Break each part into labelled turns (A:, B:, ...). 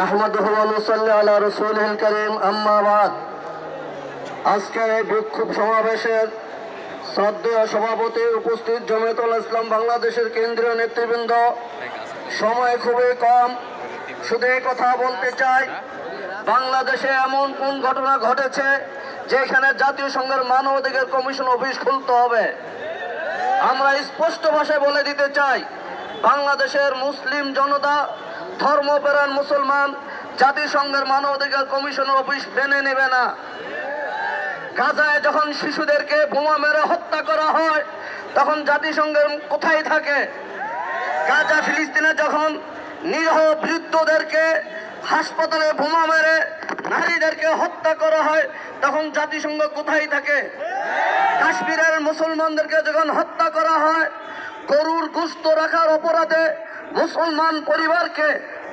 A: নাহমাদুহু ওয়া নুসাল্লি আলা রাসূলিল কারীম আজকের সমাবেশের শ্রদ্ধেয় সভাপতি উপস্থিত জমিয়তুল ইসলাম বাংলাদেশের কেন্দ্রীয় নেতৃবৃন্দ। সময় খুবই কম। শুধু এই কথা বলতে চাই, বাংলাদেশে এমন কোন ঘটনা ঘটেছে যেখানে জাতীয় সংঘের মানব অধিকার কমিশন অফিস খুলতে হবে? আমরা স্পষ্ট ভাষায় বলে দিতে চাই, বাংলাদেশের মুসলিম জনতা ধর্মপ্রাণ মুসলমান, জাতিসংঘের মানব অধিকার কমিশন অফিস মেনে নেবে না। গাজায় যখন শিশুদেরকে বোমা মেরে হত্যা করা হয়, তখন জাতিসংঘের কোথায় থাকে? গাজা, ফিলিস্তিনে যখন নিরহ বৃদ্ধদেরকে হাসপাতালে বোমা মেরে নারীদেরকে হত্যা করা হয়, তখন জাতিসংঘ কোথায় থাকে? কাশ্মীরের মুসলমানদেরকে যখন হত্যা করা হয়, গরুর গুস্ত রাখার অপরাধে মুসলমান পরিবারকে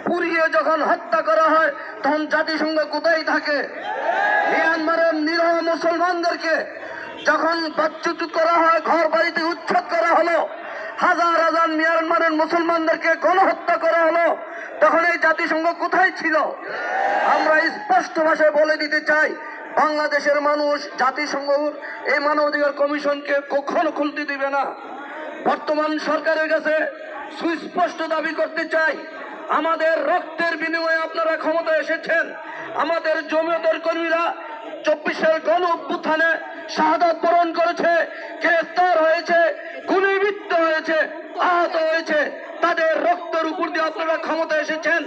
A: পুড়িয়ে যখন হত্যা করা হয়, তখন জাতিসংঘ কোথায় থাকে? মিয়ানমারের নিরহ মুসলমানদেরকে যখন বাচ্যুত করা হয়, ঘর বাড়িতে উচ্ছেদ করা হলো, হাজার হাজার মিয়ানমারের মুসলমানদেরকে গণহত্যা করা হলো, তখন এই জাতিসংঘ কোথায় ছিল? আমরা স্পষ্ট ভাষায় বলে দিতে চাই, বাংলাদেশের মানুষ, জাতিসংঘ, এই মানবাধিকার কমিশনকে কখনো খুলতে দিবে না। বর্তমান সরকারের কাছে সুস্পষ্ট দাবি করতে চাই, আমাদের রক্তের বিনিময়ে আপনারা ক্ষমতা এসেছেন। আমাদের জমিয়তের কর্মীরা চব্বিশের গণ অভ্যুত্থানে শাহাদাত বরণ করেছে, গ্রেফতার হয়েছে, গুলিবিদ্ধ হয়েছে, আহত হয়েছে। তাদের রক্তের উপর দিয়ে আপনারা ক্ষমতা এসেছেন।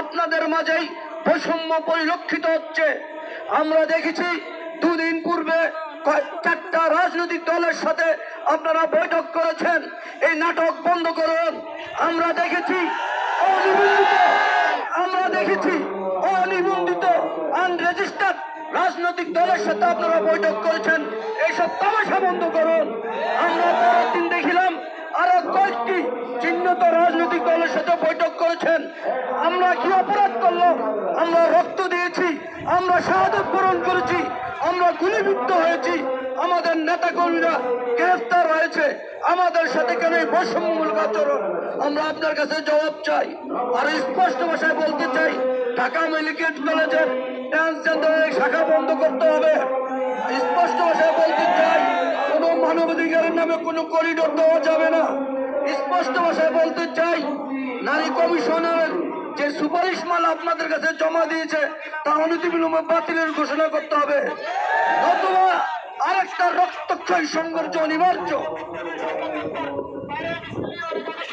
A: আপনাদের মাঝেই বৈষম্য পরিলক্ষিত হচ্ছে। আমরা দেখেছি, দুদিন পূর্বে চারটা রাজনৈতিক দলের সাথে আপনারা বৈঠক করেছেন। এই নাটক বন্ধ করুন। আমরা দেখেছি অনিবন্ধিত। আমরা দেখেছি অনিবন্ধিত আনরেজিস্টার্ড রাজনৈতিক দলের সাথে আপনারা বৈঠক করেছেন। এইসব তামাশা বন্ধ করুন। আমরা পরের দিন দেখিলাম আরও কয়েকটি চিহ্নিত রাজনৈতিক দলের সাথে বৈঠক করেছেন। আমরা কি অপরাধ করলাম? আমরা রক্ত দিয়েছি। আমরা শাহাদত পূরণ করেছি। আমরা গুলিবিদ্ধ হয়েছি। আমাদের নেতা কর্মীরা গ্রেফতার হয়েছে। আমাদের সাথে কেন এই বৈষম্যমূলক আচরণ? আমরা আপনার কাছে জবাব চাই। আর স্পষ্ট ভাষায় বলতে চাই, ঢাকা মেডিকেল কলেজের ট্রান্সজেন্ডারের শাখা বন্ধ করতে হবে। স্পষ্ট ভাষায় বলতে চাই, কোনো মানবাধিকারের নামে কোনো করিডোর দেওয়া যাবে না। স্পষ্ট ভাষায় বলতে চাই, নারী কমিশনের যে সুপারিশ মাল আপনাদের কাছে জমা দিয়েছে, তা অনতিবিলম্বে বাতিলের ঘোষণা করতে হবে। অথবা রক্তক্ষয়ী সংঘর্ষ অনিবার্য।